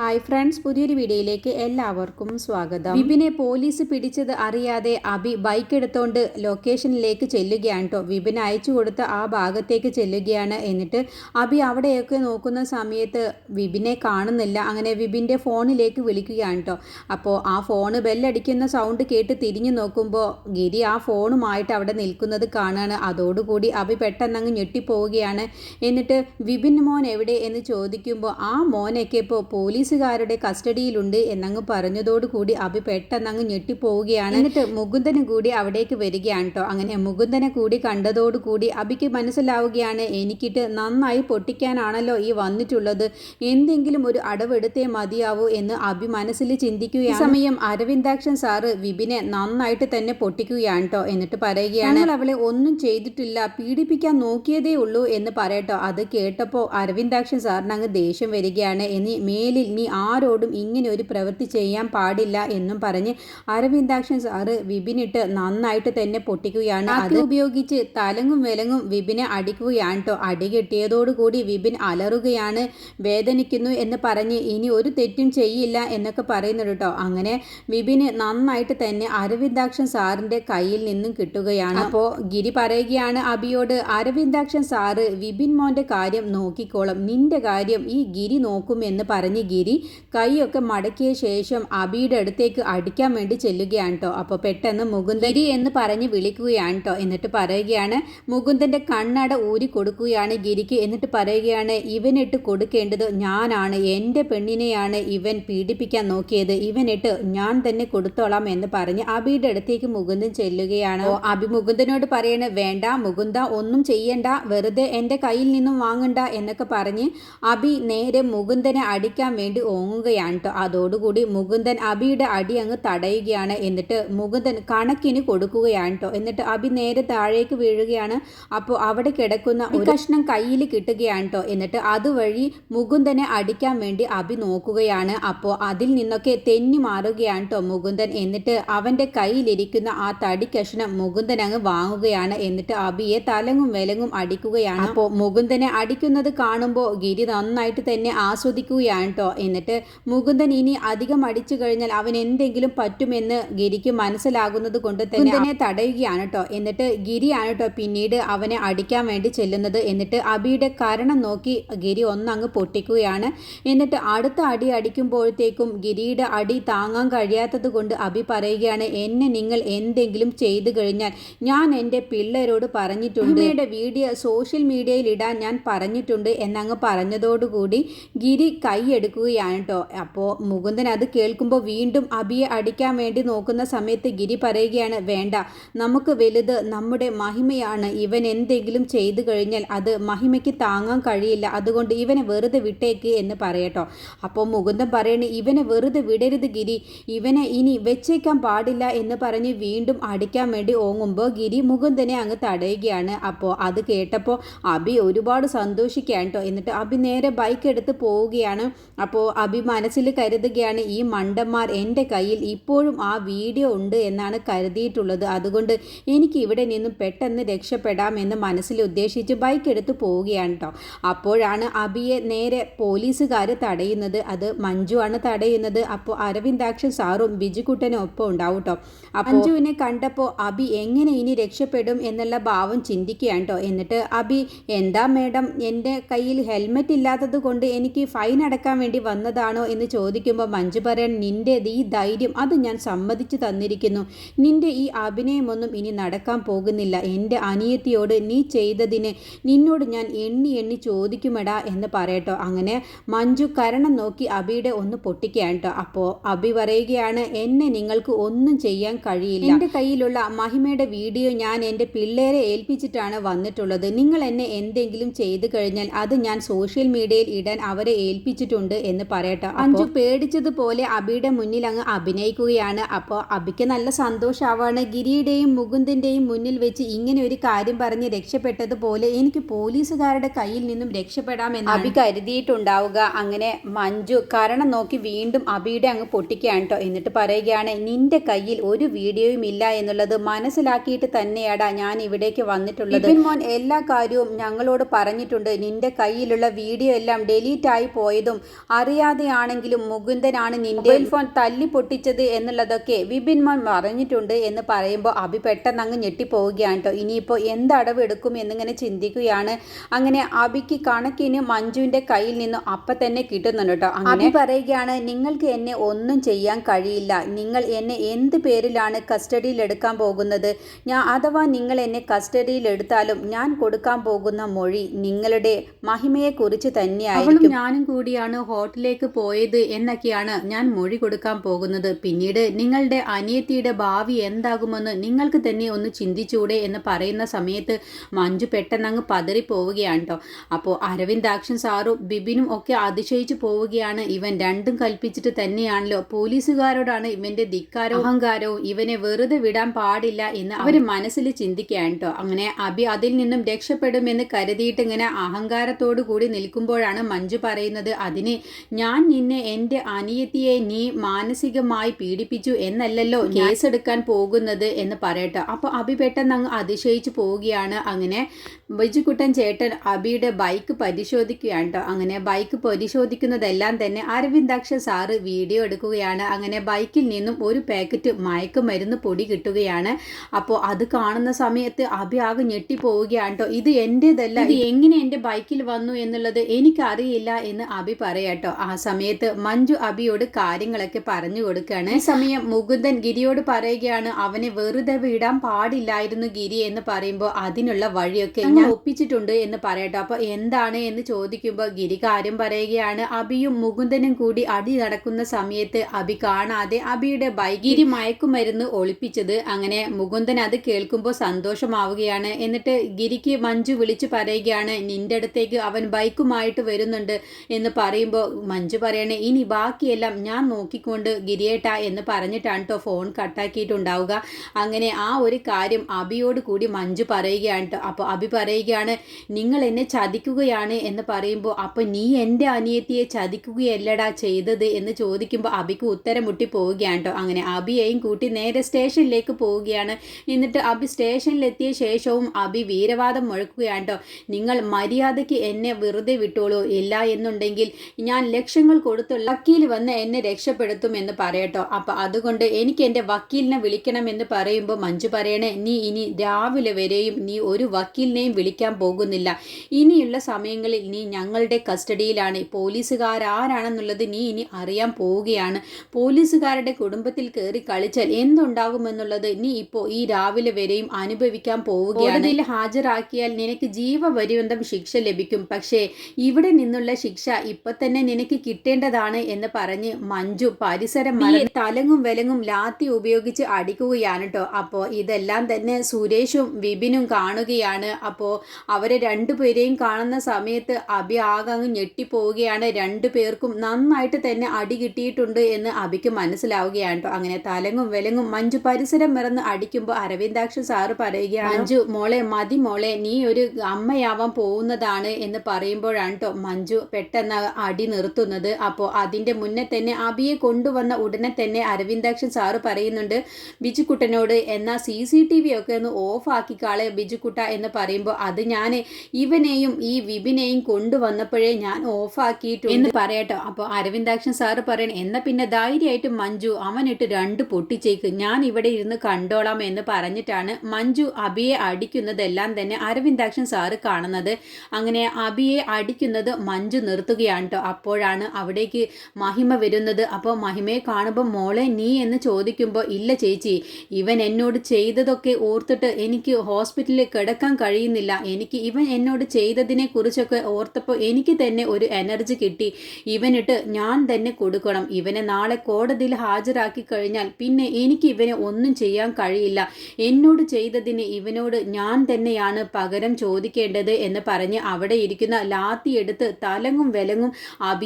Hi friends പുതിയൊരു വീഡിയോയിലേക്ക് എല്ലാവർക്കും സ്വാഗതം. വിപിനെ പോലീസ് പിടിച്ചത് അറിയാതെ അബി ബൈക്ക് എടുത്തോണ്ട് ലൊക്കേഷനിലേക്ക് ചെല്ലുകയാണ് കേട്ടോ വിപിൻ അയച്ചു കൊടുത്ത ആ ഭാഗത്തേക്ക് ചെല്ലുകയാണ്. എന്നിട്ട് അബി അവിടെയൊക്കെ നോക്കുന്ന സമയത്ത് വിപിനെ കാണുന്നില്ല. അങ്ങനെ വിപിന്റെ ഫോണിലേക്ക് വിളിക്കുകയാണ് കേട്ടോ അപ്പോൾ ആ ഫോണ് ബെല്ലടിക്കുന്ന സൗണ്ട് കേട്ട് തിരിഞ്ഞു നോക്കുമ്പോൾ ഗിരി ആ ഫോണുമായിട്ട് അവിടെ നിൽക്കുന്നത് കാണുകയാണ് അതോടുകൂടി അബി പെട്ടെന്ന് അങ്ങ് ഞെട്ടിപ്പോവുകയാണ്. എന്നിട്ട് വിപിൻ മോൻ എവിടെ എന്ന് ചോദിക്കുമ്പോൾ ആ മോനൊക്കെ ഇപ്പോൾ പോലീസുകാരുടെ കസ്റ്റഡിയിലുണ്ട് എന്നങ്ങ് പറഞ്ഞതോടുകൂടി അബി പെട്ടെന്നങ്ങ് ഞെട്ടിപ്പോവുകയാണ്. എന്നിട്ട് മുകുന്ദനും കൂടി അവിടേക്ക് വരികയാണ് കേട്ടോ അങ്ങനെ മുകുന്ദനെ കൂടി കണ്ടതോടുകൂടി അബിക്ക് മനസ്സിലാവുകയാണ്. എനിക്കിട്ട് നന്നായി പൊട്ടിക്കാനാണല്ലോ ഈ വന്നിട്ടുള്ളത്. എന്തെങ്കിലും ഒരു അടവെടുത്തേ മതിയാവൂ എന്ന് അബി മനസ്സിൽ ചിന്തിക്കുകയാണ്. ഈ സമയം അരവിന്ദാക്ഷൻ സാറ് വിപിനെ നന്നായിട്ട് തന്നെ പൊട്ടിക്കുകയാണ് കേട്ടോ എന്നിട്ട് പറയുകയാണ്. "ഞങ്ങൾ അവളെ ഒന്നും ചെയ്തിട്ടില്ല. പീഡിപ്പിക്കാൻ നോക്കിയതേ ഉള്ളൂ എന്ന് പറയട്ടോ. അത് കേട്ടപ്പോൾ അരവിന്ദാക്ഷൻ സാറിന് അങ്ങ് ദേഷ്യം വരികയാണ്. ഇനി മേലിൽ നീ ആരോടും ഇങ്ങനെ ഒരു പ്രവൃത്തി ചെയ്യാൻ പാടില്ല എന്നും പറഞ്ഞ് അരവിന്ദാക്ഷൻ സാറ് വിപിനിട്ട് നന്നായിട്ട് തന്നെ പൊട്ടിക്കുകയാണ്. അത് ഉപയോഗിച്ച് തലങ്ങും വിലങ്ങും വിപിനെ അടിക്കുകയാണ് കേട്ടോ അടി കിട്ടിയതോടുകൂടി വിപിൻ അലറുകയാണ് വേദനിക്കുന്നു എന്ന് പറഞ്ഞ് ഇനി ഒരു തെറ്റും ചെയ്യില്ല എന്നൊക്കെ പറയുന്നുണ്ട് കേട്ടോ അങ്ങനെ വിപിന് നന്നായിട്ട് തന്നെ അരവിന്ദാക്ഷൻ സാറിന്റെ കയ്യിൽ നിന്നും കിട്ടുകയാണ്. അപ്പോൾ ഗിരി പറയുകയാണ് അബിയോട് അരവിന്ദാക്ഷൻ സാറ് വിപിൻ മോന്റെ കാര്യം നോക്കിക്കോളും. നിന്റെ കാര്യം ഈ ഗിരി നോക്കും എന്ന് പറഞ്ഞ് ഗിരി കൈയൊക്കെ മടക്കിയ ശേഷം അബിയുടെ അടുത്തേക്ക് അടിക്കാൻ വേണ്ടി ചെല്ലുകയാണ് കേട്ടോ അപ്പോൾ പെട്ടെന്ന് മുകുന്ദരി എന്ന് പറഞ്ഞ് വിളിക്കുകയാണ് കേട്ടോ എന്നിട്ട് പറയുകയാണ് മുകുന്ദന്റെ കണ്ണട ഊരി കൊടുക്കുകയാണ് ഗിരിക്ക്. എന്നിട്ട് പറയുകയാണ് ഇവനിട്ട് കൊടുക്കേണ്ടത് ഞാനാണ്. എന്റെ പെണ്ണിനെയാണ് ഇവൻ പീഡിപ്പിക്കാൻ നോക്കിയത്. ഇവനിട്ട് ഞാൻ തന്നെ കൊടുത്തോളാം എന്ന് പറഞ്ഞ് അബിയുടെ അടുത്തേക്ക് മുകുന്ദൻ ചെല്ലുകയാണ്. അബി മുകുന്ദനോട് പറയണ വേണ്ട മുകുന്ദ ഒന്നും ചെയ്യണ്ട. വെറുതെ എന്റെ കയ്യിൽ നിന്നും വാങ്ങണ്ട എന്നൊക്കെ പറഞ്ഞ് അബി നേരെ മുകുന്ദനെ അടിക്കാൻ വേണ്ടി ഓങ്ങുകയാണ് കേട്ടോ അതോടുകൂടി മുകുന്ദൻ അബിയുടെ അടി അങ്ങ് തടയുകയാണ്. എന്നിട്ട് മുകുന്ദൻ കണക്കിന് കൊടുക്കുകയാണ് കേട്ടോ എന്നിട്ട് അബി നേരെ താഴേക്ക് വീഴുകയാണ്. അപ്പോൾ അവിടെ കിടക്കുന്ന ഒരു കഷ്ണം കയ്യിൽ കിട്ടുകയാണ് കേട്ടോ എന്നിട്ട് അതുവഴി മുകുന്ദനെ അടിക്കാൻ വേണ്ടി അബി നോക്കുകയാണ്. അപ്പോൾ അതിൽ നിന്നൊക്കെ തെന്നി മാറുകയാണ് കേട്ടോ മുകുന്ദൻ. എന്നിട്ട് അവന്റെ കയ്യിലിരിക്കുന്ന ആ തടി കഷ്ണം മുകുന്ദൻ അങ്ങ് വാങ്ങുകയാണ്. എന്നിട്ട് അബിയെ തലങ്ങും വിലങ്ങും അടിക്കുകയാണ്. അപ്പോൾ മുകുന്ദനെ അടിക്കുന്നത് കാണുമ്പോൾ ഗിരി നന്നായിട്ട് തന്നെ ആസ്വദിക്കുകയാണ് കേട്ടോ എന്നിട്ട് മുകുന്ദൻ ഇനി അധികം അടിച്ചു കഴിഞ്ഞാൽ അവൻ എന്തെങ്കിലും പറ്റുമെന്ന് ഗിരിക്ക് മനസ്സിലാകുന്നത് കൊണ്ട് തന്നെ തടയുകയാണ് കേട്ടോ എന്നിട്ട് ഗിരിയാണ് കേട്ടോ പിന്നീട് അവനെ അടിക്കാൻ വേണ്ടി ചെല്ലുന്നത്. എന്നിട്ട് അബിയുടെ കാരണം നോക്കി ഗിരി ഒന്നങ്ങ് പൊട്ടിക്കുകയാണ്. എന്നിട്ട് അടുത്ത അടി അടിക്കുമ്പോഴത്തേക്കും ഗിരിയുടെ അടി താങ്ങാൻ കഴിയാത്തത് കൊണ്ട് അബി പറയുകയാണ് എന്നെ നിങ്ങൾ എന്തെങ്കിലും ചെയ്തു കഴിഞ്ഞാൽ ഞാൻ എന്റെ പിള്ളേരോട് പറഞ്ഞിട്ടുണ്ട്. അമ്മയുടെ വീഡിയോ സോഷ്യൽ മീഡിയയിൽ ഇടാൻ ഞാൻ പറഞ്ഞിട്ടുണ്ട് എന്നങ്ങ് പറഞ്ഞതോടുകൂടി ഗിരി കൈയെടുക്കുകയാണ് കേട്ടോ അപ്പോൾ മുകുന്ദൻ അത് കേൾക്കുമ്പോൾ വീണ്ടും അബിയെ അടിക്കാൻ വേണ്ടി നോക്കുന്ന സമയത്ത് ഗിരി പറയുകയാണ് വേണ്ട നമുക്ക് വലുത് നമ്മുടെ മഹിമയാണ്. ഇവൻ എന്തെങ്കിലും ചെയ്തു കഴിഞ്ഞാൽ അത് മഹിമയ്ക്ക് താങ്ങാൻ കഴിയില്ല. അതുകൊണ്ട് ഇവനെ വെറുതെ വിട്ടേക്ക് എന്ന് പറയട്ടോ. അപ്പോൾ മുകുന്ദൻ പറയണ ഇവനെ വെറുതെ വിടരുത് ഗിരി. ഇവനെ ഇനി വെച്ചേക്കാൻ പാടില്ല എന്ന് പറഞ്ഞ് വീണ്ടും അടിക്കാൻ വേണ്ടി ഓങ്ങുമ്പോൾ ഗിരി മുകുന്ദനെ അങ്ങ് തടയുകയാണ്. അപ്പോൾ അത് കേട്ടപ്പോൾ അബി ഒരുപാട് സന്തോഷിക്കുകയാണ് കേട്ടോ എന്നിട്ട് അബി നേരെ ബൈക്ക് എടുത്ത് പോവുകയാണ്. അപ്പോൾ അബി മനസ്സിൽ കരുതുകയാണ് ഈ മണ്ടന്മാർ എന്റെ കയ്യിൽ ഇപ്പോഴും ആ വീഡിയോ ഉണ്ട് എന്നാണ് കരുതിയിട്ടുള്ളത്. അതുകൊണ്ട് എനിക്ക് ഇവിടെ നിന്നും പെട്ടെന്ന് രക്ഷപ്പെടാം എന്ന് മനസ്സിൽ ഉദ്ദേശിച്ച് ബൈക്ക് എടുത്ത് പോവുകയാണ് കേട്ടോ അപ്പോഴാണ് അബിയെ നേരെ പോലീസുകാർ തടയുന്നത്. അത് മഞ്ജു ആണ് തടയുന്നത്. അപ്പോൾ അരവിന്ദാക്ഷൻ സാറും ബിജുക്കുട്ടനും ഒപ്പം ഉണ്ടാവും കേട്ടോ അപ്പോൾ മഞ്ജുവിനെ കണ്ടപ്പോൾ അബി എങ്ങനെ ഇനി രക്ഷപ്പെടും എന്നുള്ള ഭാവം ചിന്തിക്കുകയാണ് കേട്ടോ എന്നിട്ട് അബി എന്താ മേഡം എന്റെ കയ്യിൽ ഹെൽമെറ്റ് ഇല്ലാത്തത് കൊണ്ട് എനിക്ക് ഫൈൻ അടക്കാൻ വേണ്ടി വന്നതാണോ എന്ന് ചോദിക്കുമ്പോൾ മഞ്ജു പറയാൻ നിന്റെ ഈ ധൈര്യം അത് ഞാൻ സമ്മതിച്ചു തന്നിരിക്കുന്നു. നിന്റെ ഈ അഭിനയമൊന്നും ഇനി നടക്കാൻ പോകുന്നില്ല. എന്റെ അനിയത്തിയോട് നീ ചെയ്തതിന് നിന്നോട് ഞാൻ എണ്ണി എണ്ണി ചോദിക്കുമെടാ എന്ന് പറയട്ടോ. അങ്ങനെ മഞ്ജു കരണം നോക്കി അബിയുടെ ഒന്ന് പൊട്ടിക്കുകയാണ് കേട്ടോ. അപ്പോൾ അബി പറയുകയാണ് എന്നെ നിങ്ങൾക്ക് ഒന്നും ചെയ്യാൻ കഴിയില്ല. എന്റെ കയ്യിലുള്ള മഹിമയുടെ വീഡിയോ ഞാൻ എന്റെ പിള്ളേരെ ഏൽപ്പിച്ചിട്ടാണ് വന്നിട്ടുള്ളത്. നിങ്ങൾ എന്നെ എന്തെങ്കിലും ചെയ്തു കഴിഞ്ഞാൽ അത് ഞാൻ സോഷ്യൽ മീഡിയയിൽ ഇടാൻ അവരെ ഏൽപ്പിച്ചിട്ടുണ്ട് എന്ന് പറയട്ടോ. അഞ്ചു പേടിച്ചതുപോലെ അബിയുടെ മുന്നിൽ അങ്ങ് അഭിനയിക്കുകയാണ്. അപ്പോൾ അബിക്ക് നല്ല സന്തോഷമാവാണ് ഗിരിയുടെയും മുകുന്ദന്റെയും മുന്നിൽ വെച്ച് ഇങ്ങനെ ഒരു കാര്യം പറഞ്ഞ് രക്ഷപ്പെട്ടതുപോലെ എനിക്ക് പോലീസുകാരുടെ കയ്യിൽ നിന്നും രക്ഷപ്പെടാമെന്ന് അബി കരുതിയിട്ടുണ്ടാവുക. അങ്ങനെ മഞ്ജു കാരണം നോക്കി വീണ്ടും അബിയുടെ അങ്ങ് പൊട്ടിക്കുകയാണ് കേട്ടോ എന്നിട്ട് പറയുകയാണ് നിന്റെ കയ്യിൽ ഒരു വീഡിയോയും ഇല്ല എന്നുള്ളത് മനസ്സിലാക്കിയിട്ട് തന്നെയാടാ ഞാൻ ഇവിടേക്ക് വന്നിട്ടുള്ളത്. മോൻ എല്ലാ കാര്യവും ഞങ്ങളോട് പറഞ്ഞിട്ടുണ്ട്. നിന്റെ കയ്യിലുള്ള വീഡിയോ എല്ലാം ഡിലീറ്റ് ആയി പോയതും അറിയാതെയാണെങ്കിലും മുകുന്ദനാണ് നിന്റെ ഫോൺ തല്ലി പൊട്ടിച്ചത് എന്നുള്ളതൊക്കെ വിപിൻ മോൻ പറഞ്ഞിട്ടുണ്ട് എന്ന് പറയുമ്പോൾ അഭി പെട്ടെന്ന് അങ്ങ് ഞെട്ടിപ്പോവുകയാണ് കേട്ടോ. ഇനിയിപ്പോൾ എന്ത് അടവ് എടുക്കും എന്നിങ്ങനെ ചിന്തിക്കുകയാണ്. അങ്ങനെ അഭിക്ക് കണക്കിന് മഞ്ജുവിന്റെ കയ്യിൽ നിന്ന് അപ്പം തന്നെ കിട്ടുന്നുണ്ട് കേട്ടോ. അഭി പറയുകയാണ് നിങ്ങൾക്ക് എന്നെ ഒന്നും ചെയ്യാൻ കഴിയില്ല. നിങ്ങൾ എന്നെ എന്ത് പേരിലാണ് കസ്റ്റഡിയിൽ എടുക്കാൻ പോകുന്നത്? ഞാൻ അഥവാ നിങ്ങൾ എന്നെ കസ്റ്റഡിയിൽ എടുത്താലും ഞാൻ കൊടുക്കാൻ പോകുന്ന മൊഴി നിങ്ങളുടെ മഹിമയെക്കുറിച്ച് തന്നെയായിരിക്കും. ഞാനും കൂടിയാണ് ഹോട്ടലിലേക്ക് പോയത് എന്നൊക്കെയാണ് ഞാൻ മൊഴി കൊടുക്കാൻ പോകുന്നത്. പിന്നീട് നിങ്ങളുടെ അനിയത്തിയുടെ ഭാവി എന്താകുമെന്ന് നിങ്ങൾക്ക് തന്നെ ഒന്ന് ചിന്തിച്ചൂടെ എന്ന് പറയുന്ന സമയത്ത് മഞ്ജു പെട്ടെന്ന് അങ്ങ് പതറി പോവുകയാണ് കേട്ടോ അപ്പോൾ അരവിന്ദാക്ഷൻ സാറും ബിബിനും ഒക്കെ അതിശയിച്ചു പോവുകയാണ്. ഇവൻ രണ്ടും കൽപ്പിച്ചിട്ട് തന്നെയാണല്ലോ. പോലീസുകാരോടാണ് ഇവന്റെ ധിക്കാരോ അഹങ്കാരവും. ഇവനെ വെറുതെ വിടാൻ പാടില്ല എന്ന് അവർ മനസ്സിൽ ചിന്തിക്കുകയാണ് കേട്ടോ അങ്ങനെ അബി അതിൽ നിന്നും രക്ഷപ്പെടുമെന്ന് കരുതിയിട്ട് ഇങ്ങനെ അഹങ്കാരത്തോടു കൂടി നിൽക്കുമ്പോഴാണ് മഞ്ജു പറയുന്നത്. അതിന് ഞാൻ നിന്നെ എന്റെ അനിയത്തിയെ നീ മാനസികമായി പീഡിപ്പിച്ചു എന്നല്ലല്ലോ കേസെടുക്കാൻ പോകുന്നത് എന്ന് പറയട്ടെ. അപ്പോൾ അഭി പെട്ടെന്ന് അങ്ങ് അതിശയിച്ചു പോവുകയാണ്. അങ്ങനെ ബിജുക്കുട്ടൻ ചേട്ടൻ അബിയുടെ ബൈക്ക് പരിശോധിക്കുകയാണ് കേട്ടോ. അങ്ങനെ ബൈക്ക് പരിശോധിക്കുന്നതെല്ലാം തന്നെ അരവിന്ദാക്ഷ സാറ് വീഡിയോ എടുക്കുകയാണ്. അങ്ങനെ ബൈക്കിൽ നിന്നും ഒരു പാക്കറ്റ് മയക്കുമരുന്ന് പൊടി കിട്ടുകയാണ്. അപ്പോൾ അത് കാണുന്ന സമയത്ത് അബി ആകെ ഞെട്ടിപ്പോവുകയാണ് കേട്ടോ. ഇത് എന്റേതല്ല ഇത് എങ്ങനെ എന്റെ ബൈക്കിൽ വന്നു എന്നുള്ളത് എനിക്കറിയില്ല എന്ന് അബി പറയാട്ടോ ആ സമയത്ത് മഞ്ജു അബിയോട് കാര്യങ്ങളൊക്കെ പറഞ്ഞു കൊടുക്കുകയാണ്. ഈ സമയം മുകുന്ദൻ ഗിരിയോട് പറയുകയാണ് അവനെ വെറുതെ വിടാൻ പാടില്ലായിരുന്നു ഗിരി എന്ന് പറയുമ്പോൾ അതിനുള്ള വഴിയൊക്കെ ഞാൻ ഒപ്പിച്ചിട്ടുണ്ട് എന്ന് പറയട്ടോ. അപ്പൊ എന്താണ് എന്ന് ചോദിക്കുമ്പോൾ ഗിരി കാര്യം പറയുകയാണ് അബിയും മുകുന്ദനും കൂടി അടി നടക്കുന്ന സമയത്ത് അബി കാണാതെ അബിയുടെ ബൈഗിരി ഗിരി മയക്കുമരുന്ന് ഒളിപ്പിച്ചത് അങ്ങനെ മുകുന്ദൻ അത് കേൾക്കുമ്പോൾ സന്തോഷമാവുകയാണ്. എന്നിട്ട് ഗിരിക്ക് മഞ്ജു വിളിച്ചു പറയുകയാണ് നിന്റെ അടുത്തേക്ക് അവൻ ബൈക്കുമായിട്ട് വരുന്നുണ്ട് എന്ന് പറയുമ്പോൾ മഞ്ജു പറയണേ ഇനി ബാക്കിയെല്ലാം ഞാൻ നോക്കിക്കൊണ്ട് ഗിരിയേട്ട എന്ന് പറഞ്ഞിട്ടാണ് കേട്ടോ ഫോൺ കട്ടാക്കിയിട്ടുണ്ടാവുക. അങ്ങനെ ആ ഒരു കാര്യം അബിയോട് കൂടി മഞ്ജു പറയുകയാണ് കേട്ടോ അപ്പോൾ അബി പറയുകയാണ് നിങ്ങൾ എന്നെ ചതിക്കുകയാണ് എന്ന് പറയുമ്പോൾ അപ്പോൾ നീ എന്റെ അനിയത്തിയെ ചതിക്കുകയല്ലടാ ചെയ്തത് എന്ന് ചോദിക്കുമ്പോൾ അബിക്ക് ഉത്തരം മുട്ടി പോവുകയാണ് കേട്ടോ അങ്ങനെ അബിയെയും കൂട്ടി നേരെ സ്റ്റേഷനിലേക്ക് പോവുകയാണ്. എന്നിട്ട് അബി സ്റ്റേഷനിലെത്തിയ ശേഷവും അബി വീരവാദം മുഴക്കുകയാണ് കേട്ടോ നിങ്ങൾ മര്യാദയ്ക്ക് എന്നെ വെറുതെ വിട്ടോളൂ. ഇല്ല എന്നുണ്ടെങ്കിൽ ഞാൻ ലക്ഷങ്ങൾ കൊടുത്തുള്ള വക്കീൽ വന്ന് എന്നെ രക്ഷപ്പെടുത്തും എന്ന് പറയട്ടോ. അപ്പം അതുകൊണ്ട് എനിക്ക് എന്റെ വക്കീലിനെ വിളിക്കണമെന്ന് പറയുമ്പോൾ മഞ്ജു പറയണേ നീ ഇനി രാവിലെ വരെയും നീ ഒരു വക്കീലിനെയും വിളിക്കാൻ പോകുന്നില്ല. ഇനിയുള്ള സമയങ്ങളിൽ നീ ഞങ്ങളുടെ കസ്റ്റഡിയിലാണ്. പോലീസുകാരാരാണെന്നുള്ളത് നീ ഇനി അറിയാൻ പോവുകയാണ്. പോലീസുകാരുടെ കുടുംബത്തിൽ കയറി കളിച്ചാൽ എന്തുണ്ടാകുമെന്നുള്ളത് നീ ഇപ്പോൾ ഈ രാവിലെ വരെയും അനുഭവിക്കാൻ പോവുകയാണ്. ഇതിൽ ഹാജരാക്കിയാൽ നിനക്ക് ജീവപര്യന്തം ശിക്ഷ ലഭിക്കും. പക്ഷേ ഇവിടെ നിന്നുള്ള ശിക്ഷ ഇപ്പൊ തന്നെ നിനക്ക് കിട്ടേണ്ടതാണ് എന്ന് പറഞ്ഞ് മഞ്ജു പരിസരം തലങ്ങും വിലങ്ങും ലാത്തി ഉപയോഗിച്ച് അടിക്കുകയാണ് കേട്ടോ അപ്പോൾ ഇതെല്ലാം തന്നെ സുരേഷും വിപിനും കാണുകയാണ്. അപ്പോൾ അവരെ രണ്ടുപേരെയും കാണുന്ന സമയത്ത് അഭി ആകെ അങ്ങ് ഞെട്ടിപ്പോവുകയാണ്. രണ്ടു പേർക്കും നന്നായിട്ട് തന്നെ അടി കിട്ടിയിട്ടുണ്ട് എന്ന് അഭിക്ക് മനസ്സിലാവുകയാണ് കേട്ടോ അങ്ങനെ തലങ്ങും വിലങ്ങും മഞ്ജു പരിസരം മറന്ന് അടിക്കുമ്പോൾ അരവിന്ദാക്ഷ സാറ് പറയുകയാണ് മഞ്ജു മോളെ മതി മോളെ നീ ഒരു അമ്മയാവാൻ പോകുന്നതാണ് എന്ന് പറയുമ്പോഴാണ് കേട്ടോ മഞ്ജു പെട്ടെന്ന് അടി നിർത്തുന്നത് അപ്പോൾ അതിന്റെ മുന്നേ തന്നെ അബിയെ കൊണ്ടുവന്ന ഉടനെ തന്നെ അരവിന്ദാക്ഷൻ സാറ് പറയുന്നുണ്ട് ബിജുക്കുട്ടനോട് എന്നാൽ സി സി ടി വി ഒക്കെ ഒന്ന് ഓഫ് ആക്കിക്കാളെ ബിജുക്കുട്ട എന്ന് പറയുമ്പോൾ അത് ഞാൻ ഇവനെയും ഈ വിപിനെയും കൊണ്ടുവന്നപ്പോഴേ ഞാൻ ഓഫ് ആക്കിയിട്ടു എന്ന് പറയട്ടോ. അപ്പോൾ അരവിന്ദാക്ഷൻ സാറ് പറയണം എന്നാൽ പിന്നെ ധൈര്യമായിട്ട് മഞ്ജു അവനിട്ട് രണ്ട് പൊട്ടിച്ചേക്ക്. ഞാൻ ഇവിടെ ഇരുന്ന് കണ്ടോളാം എന്ന് പറഞ്ഞിട്ടാണ് മഞ്ജു അബിയെ അടിക്കുന്നതെല്ലാം തന്നെ അരവിന്ദാക്ഷൻ സാറ് കാണുന്നത്. അങ്ങനെ അബിയെ അടിക്കുന്നത് മഞ്ജു നിർത്തുകയാണ് കേട്ടോ അപ്പോഴാണ് അവിടേക്ക് മഹിമ വരുന്നത്. അപ്പോൾ മഹിമയെ കാണുമ്പോൾ മോളെ നീ എന്ന് ചോദിക്കുമ്പോൾ ഇല്ല ചേച്ചി ഇവൻ എന്നോട് ചെയ്തതൊക്കെ ഓർത്തിട്ട് എനിക്ക് ഹോസ്പിറ്റലിൽ കിടക്കാൻ കഴിയുന്നില്ല. എനിക്ക് ഇവൻ എന്നോട് ചെയ്തതിനെ കുറിച്ചൊക്കെ ഓർത്തപ്പോൾ എനിക്ക് തന്നെ ഒരു എനർജി കിട്ടി. ഇവനിട്ട് ഞാൻ തന്നെ കൊടുക്കണം. ഇവനെ നാളെ കോടതിയിൽ ഹാജരാക്കി കഴിഞ്ഞാൽ പിന്നെ എനിക്ക് ഇവനെ ഒന്നും ചെയ്യാൻ കഴിയില്ല. എന്നോട് ചെയ്തതിന് ഇവനോട് ഞാൻ തന്നെയാണ് പകരം ചോദിക്കേണ്ടത് എന്ന് പറഞ്ഞ് അവിടെ ഇരിക്കുന്ന ലാത്തി എടുത്ത് തലങ്ങും വിലങ്ങും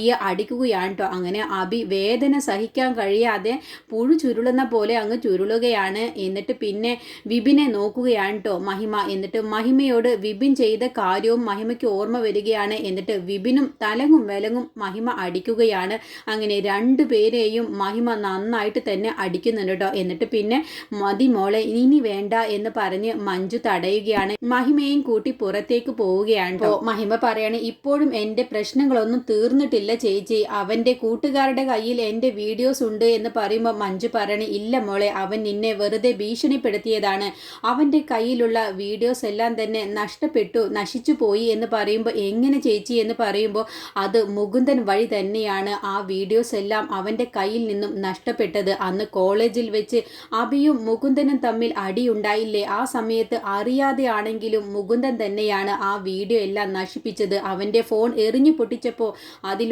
അബിയെ അടിക്കുകയാണ് കേട്ടോ അങ്ങനെ അബി വേദന സഹിക്കാൻ കഴിയാതെ പുഴു ചുരുളുന്ന പോലെ അങ്ങ് ചുരുളുകയാണ്. എന്നിട്ട് പിന്നെ വിപിനെ നോക്കുകയാണ് കേട്ടോ മഹിമ. എന്നിട്ട് മഹിമയോട് വിപിൻ ചെയ്ത കാര്യവും മഹിമയ്ക്ക് ഓർമ്മ വരികയാണ്. എന്നിട്ട് വിപിനും തലങ്ങും വിലങ്ങും മഹിമ അടിക്കുകയാണ്. അങ്ങനെ രണ്ടു പേരെയും മഹിമ നന്നായിട്ട് തന്നെ അടിക്കുന്നുണ്ട് കേട്ടോ എന്നിട്ട് പിന്നെ മതി മോളെ ഇനി വേണ്ട എന്ന് പറഞ്ഞ് മഞ്ജു തടയുകയാണ്. മഹിമയും കൂട്ടി പുറത്തേക്ക് പോവുകയാണ് മഹിമ പറയാണ് ഇപ്പോഴും എന്റെ പ്രശ്നങ്ങളൊന്നും തീർന്നിട്ടില്ല. അങ്ങനെയല്ല ചേച്ചി. അവന്റെ കൂട്ടുകാരുടെ കയ്യിൽ എന്റെ വീഡിയോസ് ഉണ്ട് എന്ന് പറയുമ്പോൾ മഞ്ജു പറയണേ ഇല്ല മോളെ അവൻ നിന്നെ വെറുതെ ഭീഷണിപ്പെടുത്തിയതാണ്. അവന്റെ കയ്യിലുള്ള വീഡിയോസ് എല്ലാം തന്നെ നഷ്ടപ്പെട്ടു നശിച്ചു പോയി എന്ന് പറയുമ്പോൾ എങ്ങനെ ചേച്ചി എന്ന് പറയുമ്പോൾ അത് മുകുന്ദൻ വഴി തന്നെയാണ് ആ വീഡിയോസ് എല്ലാം അവന്റെ കയ്യിൽ നിന്നും നഷ്ടപ്പെട്ടത്. അന്ന് കോളേജിൽ വെച്ച് അബിയും മുകുന്ദനും തമ്മിൽ അടിയുണ്ടായില്ലേ? ആ സമയത്ത് അറിയാതെ ആണെങ്കിലും മുകുന്ദൻ തന്നെയാണ് ആ വീഡിയോ എല്ലാം നശിപ്പിച്ചത്. അവന്റെ ഫോൺ എറിഞ്ഞു പൊട്ടിച്ചപ്പോൾ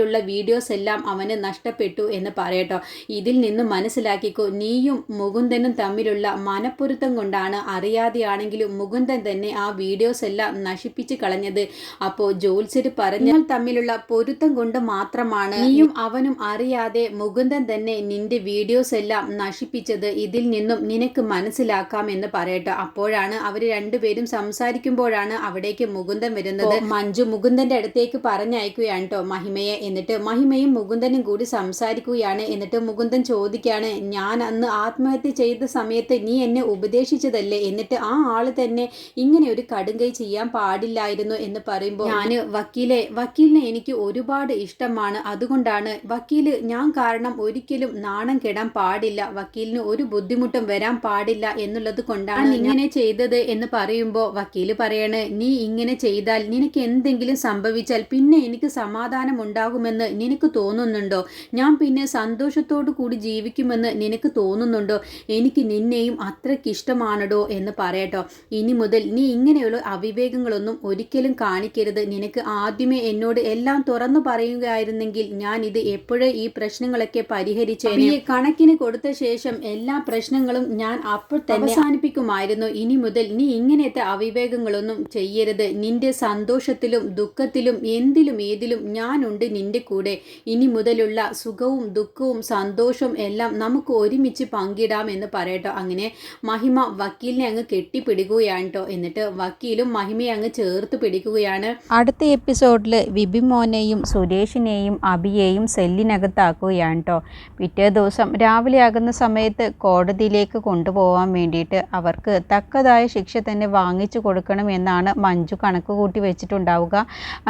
അതിലുള്ള വീഡിയോസ് എല്ലാം അവന് നഷ്ടപ്പെട്ടു എന്ന് പറയട്ടോ. ഇതിൽ നിന്ന് മനസ്സിലാക്കിക്കോ നീയും മുകുന്ദനും തമ്മിലുള്ള മനപ്പൊരുത്തം കൊണ്ടാണ് അറിയാതെയാണെങ്കിലും മുകുന്ദൻ തന്നെ ആ വീഡിയോസ് എല്ലാം നശിപ്പിച്ച് കളഞ്ഞത്. അപ്പോൾ ജോത്സ്യർ പറഞ്ഞാൽ തമ്മിലുള്ള പൊരുത്തം കൊണ്ട് മാത്രമാണ് നീയും അവനും അറിയാതെ മുകുന്ദൻ തന്നെ നിന്റെ വീഡിയോസ് എല്ലാം നശിപ്പിച്ചത്. ഇതിൽ നിന്നും നിനക്ക് മനസ്സിലാക്കാം എന്ന് പറയട്ടോ. അപ്പോഴാണ് അവർ രണ്ടുപേരും സംസാരിക്കുമ്പോഴാണ് അവിടേക്ക് മുകുന്ദൻ വരുന്നത്. മഞ്ജു മുകുന്ദന്റെ അടുത്തേക്ക് പറഞ്ഞയക്കുകയാണ് കേട്ടോ മഹിമയെ എന്നിട്ട് മഹിമയും മുകുന്ദനും കൂടി സംസാരിക്കുകയാണ്. എന്നിട്ട് മുകുന്ദൻ ചോദിക്കുകയാണ് ഞാൻ അന്ന് ആത്മഹത്യ ചെയ്ത സമയത്ത് നീ എന്നെ ഉപദേശിച്ചതല്ലേ? എന്നിട്ട് ആ ആൾ തന്നെ ഇങ്ങനെ ഒരു കടുങ്കൈ ചെയ്യാൻ പാടില്ലായിരുന്നു എന്ന് പറയുമ്പോൾ ഞാൻ വക്കീലെ വക്കീലിനെ എനിക്ക് ഒരുപാട് ഇഷ്ടമാണ്. അതുകൊണ്ടാണ് വക്കീൽ ഞാൻ കാരണം ഒരിക്കലും നാണം കെടാൻ പാടില്ല. വക്കീലിന് ഒരു ബുദ്ധിമുട്ടും വരാൻ പാടില്ല എന്നുള്ളത് കൊണ്ടാണ് ഇങ്ങനെ ചെയ്തത് എന്ന് പറയുമ്പോൾ വക്കീൽ പറയാണ് നീ ഇങ്ങനെ ചെയ്താൽ നിനക്ക് എന്തെങ്കിലും സംഭവിച്ചാൽ പിന്നെ എനിക്ക് സമാധാനം ഉണ്ടാകുമെന്ന് നിനക്ക് തോന്നുന്നുണ്ടോ? ഞാൻ പിന്നെ സന്തോഷത്തോടു കൂടി ജീവിക്കുമെന്ന് നിനക്ക് തോന്നുന്നുണ്ടോ? എനിക്ക് നിന്നെയും അത്രയ്ക്ക് ഇഷ്ടമാണടോ എന്ന് പറയട്ടോ. ഇനി മുതൽ നീ ഇങ്ങനെയുള്ള അവിവേകങ്ങളൊന്നും ഒരിക്കലും കാണിക്കരുത്. നിനക്ക് ആദ്യമേ എന്നോട് എല്ലാം തുറന്നു പറയുകയായിരുന്നെങ്കിൽ ഞാൻ ഇത് എപ്പോഴേ ഈ പ്രശ്നങ്ങളൊക്കെ പരിഹരിച്ചേ കണക്കിന് കൊടുത്ത ശേഷം എല്ലാ പ്രശ്നങ്ങളും ഞാൻ അപ്പോൾ തന്നെ അവസാനിപ്പിക്കുമായിരുന്നു. ഇനി മുതൽ നീ ഇങ്ങനത്തെ അവിവേകങ്ങളൊന്നും ചെയ്യരുത്. നിന്റെ സന്തോഷത്തിലും ദുഃഖത്തിലും എന്തിലും ഏതിലും ഞാനുണ്ട് നിന്റെ കൂടെ. ഇനി മുതലുള്ള സുഖവും ദുഃഖവും സന്തോഷവും എല്ലാം നമുക്ക് ഒരുമിച്ച് പങ്കിടാം എന്ന് പറയട്ടോ. അങ്ങനെ മഹിമ വക്കീലിനെ അങ്ങ് കെട്ടിപ്പിടിക്കുകയാണ് കേട്ടോ എന്നിട്ട് വക്കീലും മഹിമയെ അങ്ങ് ചേർത്ത് പിടിക്കുകയാണ്. അടുത്ത എപ്പിസോഡിൽ വിബിമോനെയും സുരേഷിനെയും അബിയെയും സെല്ലിനകത്താക്കുകയാണ് കേട്ടോ പിറ്റേ ദിവസം രാവിലെ ആകുന്ന സമയത്ത് കോടതിയിലേക്ക് കൊണ്ടുപോകാൻ വേണ്ടിയിട്ട് അവർക്ക് തക്കതായ ശിക്ഷ തന്നെ വാങ്ങിച്ചു കൊടുക്കണം എന്നാണ് മഞ്ജു കണക്ക് കൂട്ടി വെച്ചിട്ടുണ്ടാവുക.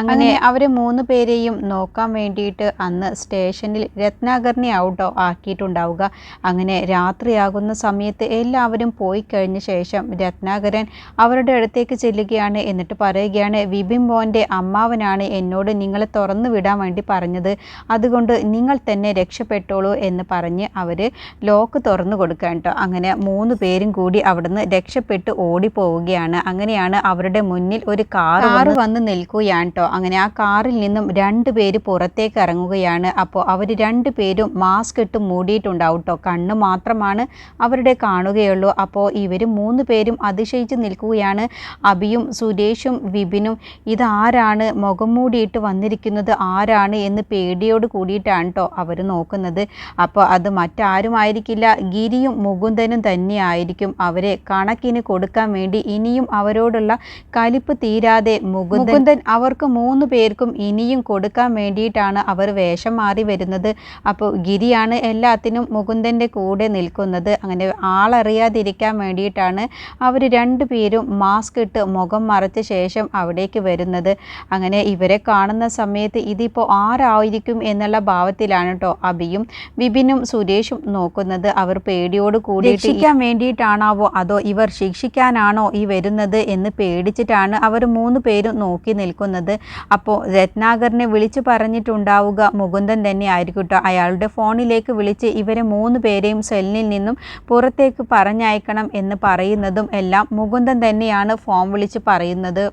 അങ്ങനെ അവരെ മൂന്ന് പേരെയും നോക്കാൻ വേണ്ടിയിട്ട് അന്ന് സ്റ്റേഷനിൽ രത്നാകറിനെ ഔട്ടോ ആക്കിയിട്ടുണ്ടാവുക. അങ്ങനെ രാത്രിയാകുന്ന സമയത്ത് എല്ലാവരും പോയി കഴിഞ്ഞ ശേഷം രത്നാകരൻ അവരുടെ അടുത്തേക്ക് ചെല്ലുകയാണ്. എന്നിട്ട് പറയുകയാണ് വിപിൻ മോന്റെ അമ്മാവനാണ് എന്നോട് നിങ്ങളെ തുറന്നു വിടാൻ വേണ്ടി പറഞ്ഞത്. അതുകൊണ്ട് നിങ്ങൾ തന്നെ രക്ഷപ്പെട്ടോളൂ എന്ന് പറഞ്ഞ് അവർ ലോക്ക് തുറന്നു കൊടുക്കുക കേട്ടോ അങ്ങനെ മൂന്ന് പേരും കൂടി അവിടുന്ന് രക്ഷപ്പെട്ട് ഓടിപ്പോവുകയാണ്. അങ്ങനെയാണ് അവരുടെ മുന്നിൽ ഒരു കാർ കാറ് വന്ന് നിൽക്കുകയാണ് കേട്ടോ അങ്ങനെ ആ കാറിൽ നിന്നും രണ്ട് പേര് പുറത്തേക്ക് ഇറങ്ങുകയാണ്. അപ്പോൾ അവർ രണ്ട് പേരും മാസ്ക് ഇട്ട് മൂടിയിട്ടുണ്ടാവും കേട്ടോ കണ്ണ് മാത്രമാണ് അവരുടെ കാണുകയുള്ളൂ. അപ്പോൾ ഇവർ മൂന്ന് പേരും അതിശയിച്ച് നിൽക്കുകയാണ്. അബിയും സുരേഷും വിപിനും ഇതാരാണ് മുഖം മൂടിയിട്ട് വന്നിരിക്കുന്നത്? ആരാണ് എന്ന് പേടിയോട് കൂടിയിട്ടാണ് കേട്ടോ അവർ നോക്കുന്നത്. അപ്പോൾ അത് മറ്റാരുമായിരിക്കില്ല. ഗിരിയും മുകുന്ദനും തന്നെയായിരിക്കും. അവരെ കണക്കിന് കൊടുക്കാൻ വേണ്ടി ഇനിയും അവരോടുള്ള കലിപ്പ് തീരാതെ മുകുന്ദൻ അവർക്ക് മൂന്ന് പേർക്കും ഇനിയും കൊടുക്കാൻ വേണ്ടിയിട്ടാണ് അവർ വേഷം മാറി വരുന്നത്. അപ്പോൾ ഗിരിയാണ് എല്ലാത്തിനും മുകുന്ദന്റെ കൂടെ നിൽക്കുന്നത്. അങ്ങനെ ആളറിയാതിരിക്കാൻ വേണ്ടിയിട്ടാണ് അവർ രണ്ടു പേരും മാസ്ക് ഇട്ട് മുഖം മറച്ച ശേഷം അവിടേക്ക് വരുന്നത്. അങ്ങനെ ഇവരെ കാണുന്ന സമയത്ത് ഇതിപ്പോൾ ആരായിരിക്കും എന്നുള്ള ഭാവത്തിലാണ് കേട്ടോ അബിയും വിപിനും സുരേഷും നോക്കുന്നത്. അവർ പേടിയോട് കൂടി രക്ഷിക്കാൻ വേണ്ടിയിട്ടാണാവോ? അതോ ഇവർ ശിക്ഷിക്കാനാണോ ഈ വരുന്നത് എന്ന് പേടിച്ചിട്ടാണ് അവർ മൂന്ന് പേരും നോക്കി നിൽക്കുന്നത്. അപ്പോൾ രത്നാകറിനെ വിളിച്ചു പറഞ്ഞിട്ടുണ്ടാവുക. മുകുന്ദൻ തന്നെ ആയിരിക്കും കേട്ടോ അയാളുടെ ഫോണിലേക്ക് വിളിച്ച് ഇവരെ മൂന്ന് പേരെയും സെല്ലിൽ നിന്നും പുറത്തേക്ക് പറഞ്ഞയക്കണം എന്ന് പറയുന്നതും എല്ലാം മുകുന്ദൻ തന്നെയാണ് ഫോൺ വിളിച്ച് പറയുന്നത്.